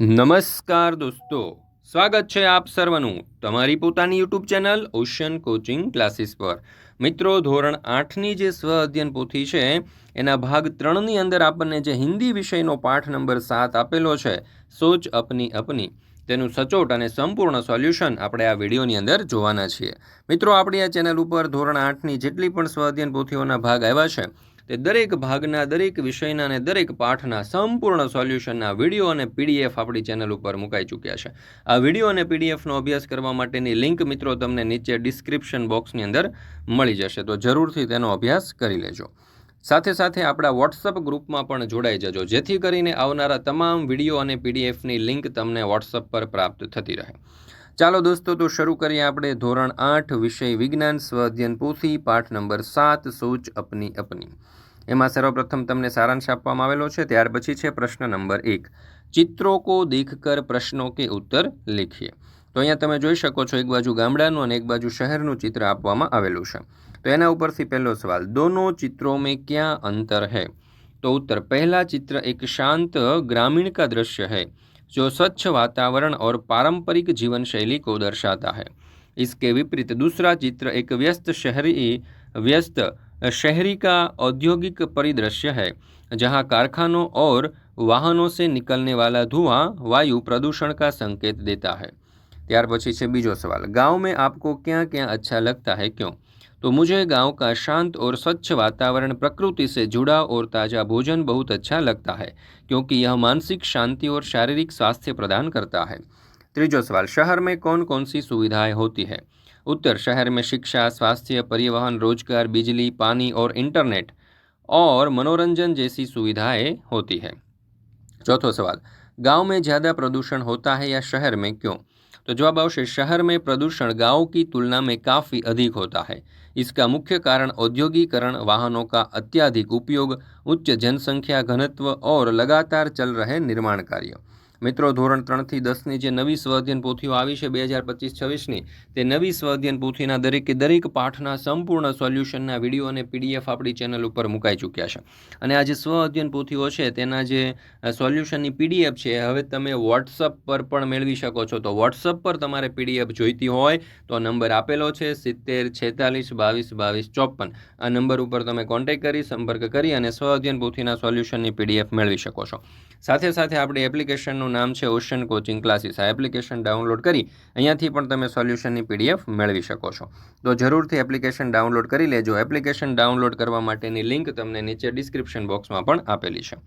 નમસ્કાર દોસ્તો. સ્વાગત છે આપ સર્વનું તમારી પોતાની YouTube channel Ocean Coaching Classes પર. મિત્રો, ધોરણ આઠની જે સ્વ અધ્યયન પોથી છે, એના ભાગ ત્રણની અંદર આપણને જે હિન્દી વિષયનો પાઠ નંબર સાત આપેલો છે, સોચ અપની અપની. તેનું સચોટ અને સંપૂર્ણ સોલ્યુશન આપણે આ વિડીયોની અંદર જોવાના છીએ. મિત્રો, આપણી આ ચેનલ ઉપર ધોરણ આઠની જેટલી પણ સ્વ અધ્યયન પોથીઓના ભાગ આવ્યા છે તે દરેક ભાગના, દરેક વિષયના અને દરેક પાઠના સંપૂર્ણ સોલ્યુશનના વીડિયો અને પીડીએફ આપણી ચેનલ ઉપર મુકાઈ ચૂક્યા છે. આ વીડિયો અને પીડીએફનો અભ્યાસ કરવા માટેની લિંક મિત્રો તમને નીચે ડિસ્ક્રિપ્શન બોક્સની અંદર મળી જશે, તો જરૂરથી તેનો અભ્યાસ કરી લેજો. સાથે સાથે આપણા વોટ્સઅપ ગ્રુપમાં પણ જોડાઈ જજો, જેથી કરીને આવનારા તમામ વીડિયો અને પીડીએફની લિંક તમને વોટ્સઅપ પર પ્રાપ્ત થતી રહે. ચાલો દોસ્તો, તો શરૂ કરીએ આપણે ધોરણ આઠ વિષય વિજ્ઞાન સ્વ અધ્યયન પોથી, પાઠ નંબર સાત, સોચ અપની અપની. એમાં સર્વપ્રથમ તમને સારાંશ આપવામાં આવેલો છે ત્યાર પછી છે પ્રશ્ન નંબર એક ચિત્રો કો દેખકર પ્રશ્નો કે ઉત્તર લીખીએ તો અહીંયા તમે જોઈ શકો છો એક બાજુ ગામડાનું અને એક બાજુ શહેરનું ચિત્ર આપવામાં આવેલું છે તો એના ઉપરથી પહેલો સવાલ દોનો ચિત્રો મેં ક્યાં અંતર है तो उत्तर पहला चित्र एक शांत ग्रामीण का दृश्य है जो स्वच्छ वातावरण और पारंपरिक जीवन शैली को दर्शाता है इसके विपरीत दूसरा चित्र एक व्यस्त शहरी व्यस्त शहरी का औद्योगिक परिदृश्य है जहां कारखानों और वाहनों से निकलने वाला धुआं वायु प्रदूषण का संकेत देता है ત્યાર પછી છે બીજો સવાલ गांव में आपको क्या क्या अच्छा लगता है क्यों तो मुझे गांव का शांत और स्वच्छ वातावरण प्रकृति से जुड़ा और ताज़ा भोजन बहुत अच्छा लगता है क्योंकि यह मानसिक शांति और शारीरिक स्वास्थ्य प्रदान करता है त्रीजो सवाल शहर में कौन कौन सी सुविधाएं होती है उत्तर शहर में शिक्षा, स्वास्थ्य, परिवहन, रोज़गार, बिजली, पानी और इंटरनेट और मनोरंजन जैसी सुविधाएँ होती है। चौथो सवाल, गाँव में ज़्यादा प्रदूषण होता है या शहर में क्यों? तो जवाब आवश्य शहर में प्रदूषण गाँव की तुलना में काफ़ी अधिक होता है। इसका मुख्य कारण औद्योगिकरण, वाहनों का अत्याधिक उपयोग, उच्च जनसंख्या, घनत्व और लगातार चल रहे निर्माण कार्य। મિત્રો, ધોરણ ત્રણથી દસની જે નવી સ્વઅધ્યયન પોથીઓ આવી છે બે હજાર પચીસ છવ્વીસની, તે નવી સ્વઅધ્યયન પોથીના દરેકે દરેક પાઠના સંપૂર્ણ સોલ્યુશનના વીડિયો અને પીડીએફ આપણી ચેનલ ઉપર મુકાઈ ચૂક્યા છે. અને આ જે સ્વઅધ્યયન પોથીઓ છે, તેના જે સોલ્યુશનની પીડીએફ છે હવે તમે વોટ્સઅપ પર પણ મેળવી શકો છો. તો વોટ્સઅપ પર તમારે પીડીએફ જોઈતી હોય, તો નંબર આપેલો છે સિત્તેર છેતાલીસ બાવીસ બાવીસ ચોપન. આ નંબર ઉપર તમે કોન્ટેક્ટ કરી, સંપર્ક કરી અને સ્વઅધ્યયન પોથીના સોલ્યુશનની પીડીએફ મેળવી શકો છો. સાથે સાથે આપણી એપ્લિકેશનનું એનું નામ છે ઓશન કોચિંગ ક્લાસીસ. આ એપ્લિકેશન ડાઉનલોડ કરી અહીંયાથી પણ તમે સોલ્યુશનની પીડીએફ મેળવી શકો છો. તો જરૂરથી એપ્લિકેશન ડાઉનલોડ કરી લેજો. એપ્લિકેશન ડાઉનલોડ કરવા માટેની લિંક તમને નીચે ડિસ્ક્રિપ્શન બોક્સમાં પણ આપેલી છે.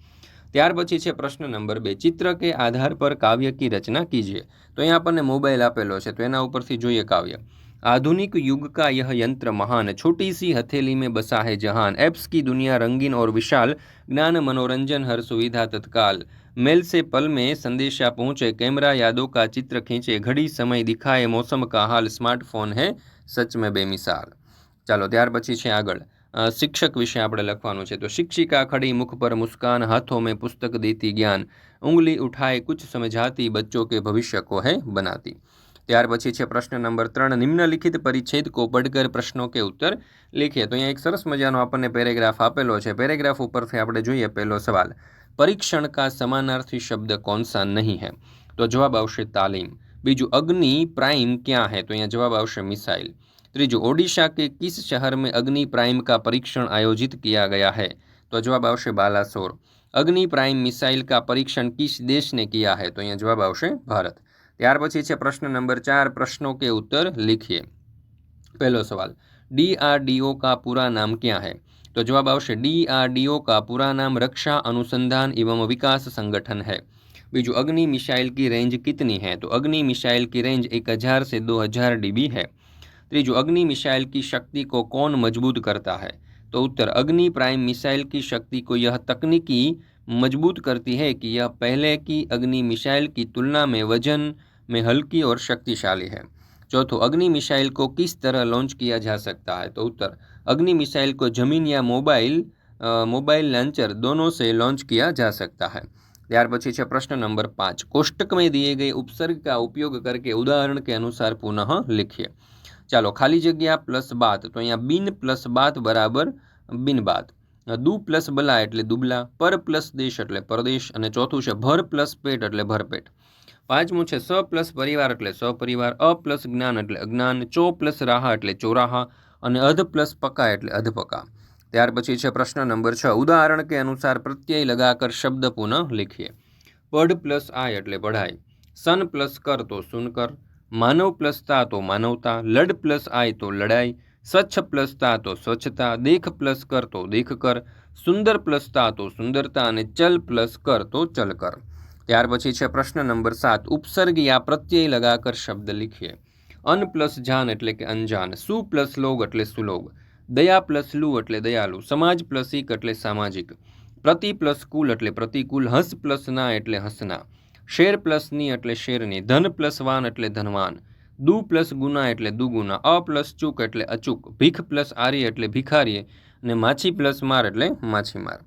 ત્યાર પછી છે પ્રશ્ન નંબર બે. ચિત્ર કે આધાર પર કાવ્ય કી રચના કીજીએ? તો અહીંયા આપણને મોબાઈલ આપેલો છે. તો એના ઉપરથી જોઈએ કાવ્ય. आधुनिक युग का यह यंत्र महान छोटी सी हथेली में बसा है जहान एप्स की दुनिया रंगीन और विशाल ज्ञान मनोरंजन हर सुविधा तत्काल मेल से पल में संदेशा पहुँचे कैमरा यादों का चित्र खींचे घड़ी समय दिखाए मौसम का हाल स्मार्टफोन है सच में बेमिसाल ચાલો ત્યાર પછી છે આગળ શિક્ષક વિશે આપણે લખવાનું છે તો શિક્ષિકા ખડી મુખ પર મુસ્કાન હાથों में पुस्तक देती ज्ञान उंगली उठाए कुछ समझाती बच्चों के भविष्य को है बनाती ત્યાર પછી છે પ્રશ્ન નંબર ત્રણ, નિમ્નલિખિત પરિચ્છેદ કોપડકર પ્રશ્નો કે ઉત્તર લખીએ. તો અહીંયા એક સરસ મજાનો આપણને પેરેગ્રાફ આપેલો છે. પેરેગ્રાફ ઉપરથી આપણે જોઈએ પહેલો સવાલ. પરીક્ષણ કા સમાનાર્થી શબ્દ કોણ નહીં હે? તો જવાબ આવશે તાલીમ. બીજું, અગ્નિ પ્રાઇમ ક્યાં હૈ? તો અહીંયા જવાબ આવશે મિસાઇલ. ત્રીજું, ઓડિશા કે કિસ શહેર મેં અગ્નિ પ્રાઇમ કા પરીક્ષણ આયોજિત કિયા ગયા હે? તો જવાબ આવશે બાલાસોર. અગ્નિ પ્રાઇમ મિસાઇલ કા પરીક્ષણ કિસ દેશને કિયા હે? તો અહીંયા જવાબ આવશે ભારત. ત્યાર પછી છે પ્રશ્ન નંબર ચાર પ્રશ્નો કે ઉત્તર लिखिए पहलो सवाल डीआरडीओ का पूरा नाम क्या है तो जवाब आवश्य डीआरडीओ का पूरा नाम रक्षा अनुसंधान एवं विकास संगठन है बीजू अग्नि मिसाइल की रेंज कितनी है तो अग्नि मिसाइल की रेंज एक हज़ार से दो हज़ार डीबी है त्रीजू अग्नि मिसाइल की शक्ति को कौन मजबूत करता है तो उत्तर अग्नि प्राइम मिसाइल की शक्ति को यह तकनीकी मजबूत करती है कि यह पहले की अग्नि मिसाइल की तुलना में वजन में हल्की और शक्तिशाली है चौथो अग्नि मिसाइल को किस तरह लॉन्च किया जा सकता है तो उत्तर अग्नि मिसाइल को जमीन या मोबाइल मोबाइल लॉन्चर दोनों से लॉन्च किया जा सकता है ત્યાર પછી છે પ્રશ્ન નંબર પાંચ કોષ્ટક में दिए गए उपसर्ग का उपयोग करके उदाहरण के अनुसार पुनः लिखिए ચાલો ખાલી જગ્યા પ્લસ બાત તો અહીંયા બિન પ્લસ બાત બરાબર બિન બાત દુ પ્લસ બલા એટલે દુબલા, પર પ્લસ દેશ એટલે પરદેશ, અને ચોથું છે ભર પ્લસ પેટ એટલે ભરપેટ. પાંચમું છે સ પ્લસ પરિવાર એટલે સપરિવાર, અ પ્લસ જ્ઞાન એટલે અજ્ઞાન, ચો પ્લસ રાહા એટલે ચોરાહા, અને અધ પ્લસ પકા એટલે અધપકા ત્યાર પછી છે પ્રશ્ન નંબર છ, ઉદાહરણ કે અનુસાર પ્રત્યય લગાકર શબ્દ પુનઃ લખીએ. પઢ પ્લસ આય એટલે પઢાઈ. સન પ્લસ કર તો સુનકર માનવ પ્લસ તા તો માનવતા લડ પ્લસ આય તો લડાઈ સ્વચ્છ પ્લસ તા સ્વચ્છતા દેખ પ્લસ કર તો દેખ કર, સુંદર પ્લસ તા સુંદરતા અને ચલ પ્લસ કર તો ચલ કર. ત્યાર પછી છે પ્રશ્ન નંબર સાત, ઉપસર્ગ યા પ્રત્યય લગાકર શબ્દ લીખીએ. અન પ્લસ જાન એટલે કે અંજાન સુ પ્લસ લોગ એટલે સુલોગ, દયા પ્લસ લુ એટલે દયાલુ, સમાજ પ્લસ ઇક એટલે સામાજિક, પ્રતિ પ્લસ કુલ એટલે પ્રતિકૂલ, હસ પ્લસ ના એટલે હસના, શેર પ્લસની એટલે શેરની, ધન પ્લસ વાન એટલે ધનવાન દુ પ્લસ ગુના એટલે દુગુના, અ પ્લસ ચૂક એટલે અચૂક, ભીખ પ્લસ આરી એટલે ભિખારીએ અને માછી પ્લસ માર એટલે માછીમાર.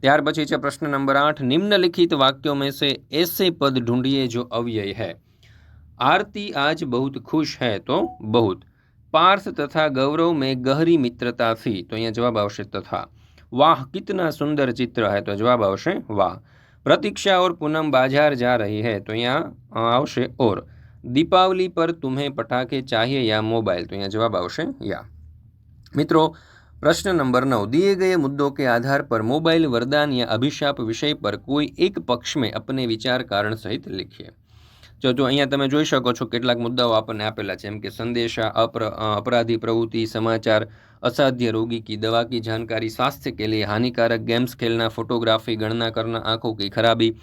ત્યાર પછી છે પ્રશ્ન નંબર આઠ, નિમ્નલિખિત વાક્યો મેં સે એસે પદ ઢૂંઢીએ જો અવ્યય હૈ. આરતી આજ બહુત ખુશ હૈ તો બહુત. પાર્થ તથા ગૌરવ મેં ગહરી મિત્રતા થી તો અહીંયા જવાબ આવશે તથા. વાહ, કિતના સુંદર ચિત્ર હૈ તો જવાબ આવશે વાહ. પ્રતીક્ષા ઓર પૂનમ બાજાર જા રહી હૈ. તો અહીંયા આવશે ઓર. દીપાવલી પર તુમ્હે પટાકે ચાહીએ યા મોબાઈલ? તો અહીંયા જવાબ આવશે, યા. મિત્રો, પ્રશ્ન નંબર નવ. દિએ ગયે મુદ્દો કે આધાર પર મોબાઈલ વરદાન યા અભિશાપ વિષય પર કોઈ એક પક્ષમે અપને વિચાર કારણ સહિત લખીએ. જો જો, અહીંયા તમે જોઈ શકો છો કેટલાક મુદ્દાઓ આપણને આપેલા છે. એમ કે સંદેશા, અપર અપરાધી પ્રવૃત્તિ, સમાચાર, અસાધ્ય રોગી કી દવા કી જાણકારી, સ્વાસ્થ્ય કે લીએ હાનિકારક ગેમ્સ, ખેલના ફોટોગ્રાફી, ગણના કરના આંખો કી ખરાબી,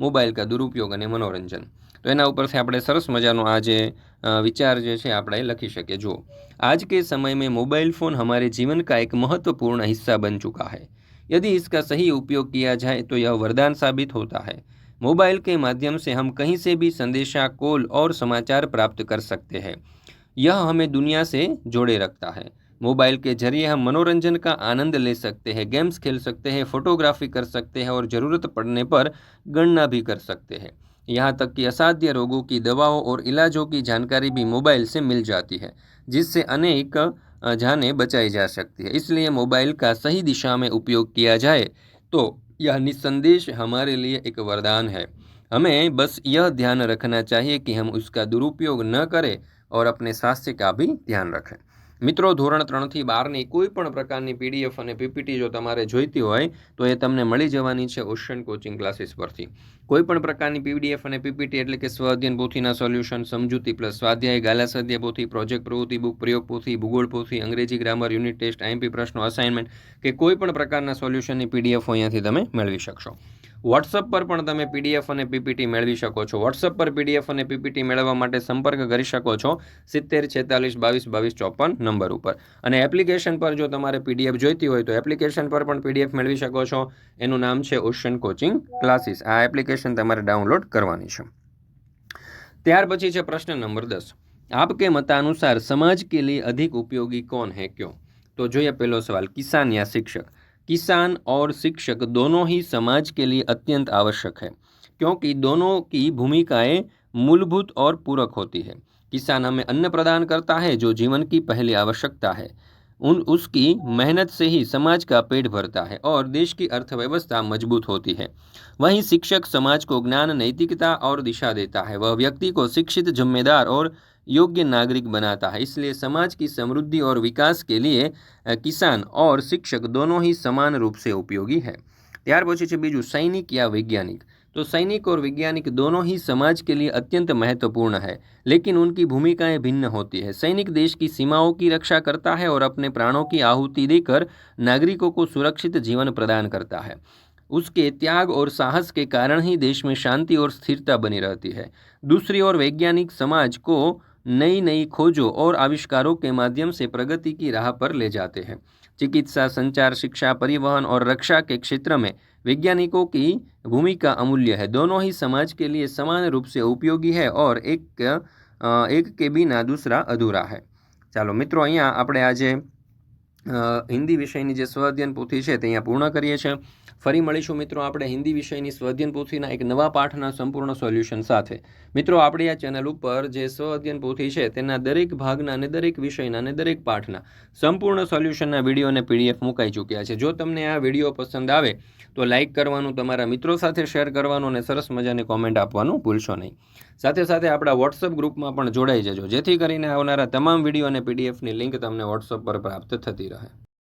મોબાઈલ કા દુરુપયોગ અને મનોરંજન. તો એના ઉપરથી આપણે સરસ મજાનો આ જે વિચાર જે છે આપણે લખી શકીએ જુઓ आज के समय में मोबाइल फ़ोन हमारे जीवन का एक महत्वपूर्ण हिस्सा बन चुका है यदि इसका सही उपयोग किया जाए तो यह वरदान साबित होता है मोबाइल के माध्यम से हम कहीं से भी संदेशा कॉल और समाचार प्राप्त कर सकते हैं यह हमें दुनिया से जोड़े रखता है मोबाइल के जरिए हम मनोरंजन का आनंद ले सकते हैं गेम्स खेल सकते हैं फोटोग्राफी कर सकते हैं और ज़रूरत पड़ने पर गणना भी कर सकते हैं यहाँ तक कि असाध्य रोगों की दवाओं और इलाजों की जानकारी भी मोबाइल से मिल जाती है, जिससे अनेक जानें बचाई जा सकती है। इसलिए मोबाइल का सही दिशा में उपयोग किया जाए तो यह निसंदेश हमारे लिए एक वरदान है। हमें बस यह ध्यान रखना चाहिए कि हम उसका दुरुपयोग न करें और अपने स्वास्थ्य का भी ध्यान रखें। મિત્રો, ધોરણ ત્રણથી બારની કોઈ પણ પ્રકારની પીડીએફ અને પીપીટી જો તમારે જોઈતી હોય, તો એ તમને મળી જવાની છે ઓશન કોચિંગ ક્લાસીસ પરથી. કોઈ પણ પ્રકારની પીડીએફ અને પીપીટી એટલે કે સ્વાધ્યન પોથીના સોલ્યુશન સમજૂતી પ્લસ સ્વાધ્યાય, ગાલા સ્વાધ્યાય પોથી પ્રોજેક્ટ પ્રવૃત્તિ બુક, પ્રયોગ પોથી, ભૂગોળ પોથી, અંગ્રેજી ગ્રામર યુનિટ ટેસ્ટ આઈએમપી પ્રશ્નો અસાઇનમેન્ટ કે કોઈ પણ પ્રકારના સોલ્યુશનની પીડીએફ અહીંયાથી તમે મેળવી શકશો. વોટ્સઅપ પર પણ તમે પીડીએફ અને પીપીટી મેળવી શકો છો. વોટ્સઅપ પર પીડીએફ અને પીપીટી મેળવવા માટે સંપર્ક કરી શકો છો સિત્તેર છેતાલીસ બાવીસ બાવીસ ચોપન નંબર ઉપર. અને એપ્લિકેશન પર જો તમારે પીડીએફ જોઈતી હોય તો એપ્લિકેશન પર પણ પીડીએફ મેળવી શકો છો. એનું નામ છે ઓશન કોચિંગ ક્લાસીસ આ એપ્લિકેશન તમારે ડાઉનલોડ કરવાની છે. ત્યાર પછી છે પ્રશ્ન નંબર દસ. આપકે મતા અનુસાર સમાજ કે લીએ અધિક ઉપયોગી કોણ હે ક્યો? તો જોઈએ પહેલો સવાલ, કિસાન યા શિક્ષક? किसान और शिक्षक दोनों ही समाज के लिए अत्यंत आवश्यक है, क्योंकि दोनों की भूमिकाएँ मूलभूत और पूरक होती है। किसान हमें अन्न प्रदान करता है जो जीवन की पहली आवश्यकता है। उन, उसकी मेहनत से ही समाज का पेट भरता है और देश की अर्थव्यवस्था मज़बूत होती है। वहीं शिक्षक समाज को ज्ञान, नैतिकता और दिशा देता है। वह व्यक्ति को शिक्षित, जिम्मेदार और योग्य नागरिक बनाता है इसलिए समाज की समृद्धि और विकास के लिए किसान और शिक्षक दोनों ही समान रूप से उपयोगी है ત્યાર પછી છે બીજું સૈનિક યા वैज्ञानिक तो सैनिक और वैज्ञानिक दोनों ही समाज के लिए अत्यंत महत्वपूर्ण है लेकिन उनकी भूमिकाएं भिन्न होती है सैनिक देश की सीमाओं की रक्षा करता है और अपने प्राणों की आहुति देकर नागरिकों को सुरक्षित जीवन प्रदान करता है उसके त्याग और साहस के कारण ही देश में शांति और स्थिरता बनी रहती है दूसरी ओर वैज्ञानिक समाज को नई नई खोजों और आविष्कारों के माध्यम से प्रगति की राह पर ले जाते हैं चिकित्सा संचार शिक्षा परिवहन और रक्षा के क्षेत्र में वैज्ञानिकों की भूमिका अमूल्य है दोनों ही समाज के लिए समान रूप से उपयोगी है और एक एक के बिना दूसरा अधूरा है ચાલો મિત્રો અહીંયા આપણે આજે હિન્દી વિષયની જે સ્વઅધ્યયન પોથી છે તે અહીંયા પૂર્ણ કરીએ છીએ. ફરી મળીશું મિત્રો આપણે હિન્દી વિષયની સ્વઅધ્યયન પોથીના એક નવા પાઠના સંપૂર્ણ સોલ્યુશન સાથે. મિત્રો આપણી આ ચેનલ ઉપર જે સ્વઅધ્યયન પોથી છે તેના દરેક ભાગના અને દરેક વિષયના અને દરેક પાઠના સંપૂર્ણ સોલ્યુશનના વીડિયો અને પીડીએફ મુકાઈ ચૂક્યા છે. જો તમને આ વીડિયો પસંદ આવે તો લાઇક કરવાનું, તમારા મિત્રો સાથે શેર કરવાનું અને સરસ મજાની કોમેન્ટ આપવાનું ભૂલશો નહીં. સાથે સાથે આપણા વોટ્સઅપ ગ્રુપમાં પણ જોડાઈ જજો, જેથી કરીને આવનારા તમામ વીડિયો અને પીડીએફની લિંક તમને વોટ્સઅપ પર પ્રાપ્ત થતી રહે.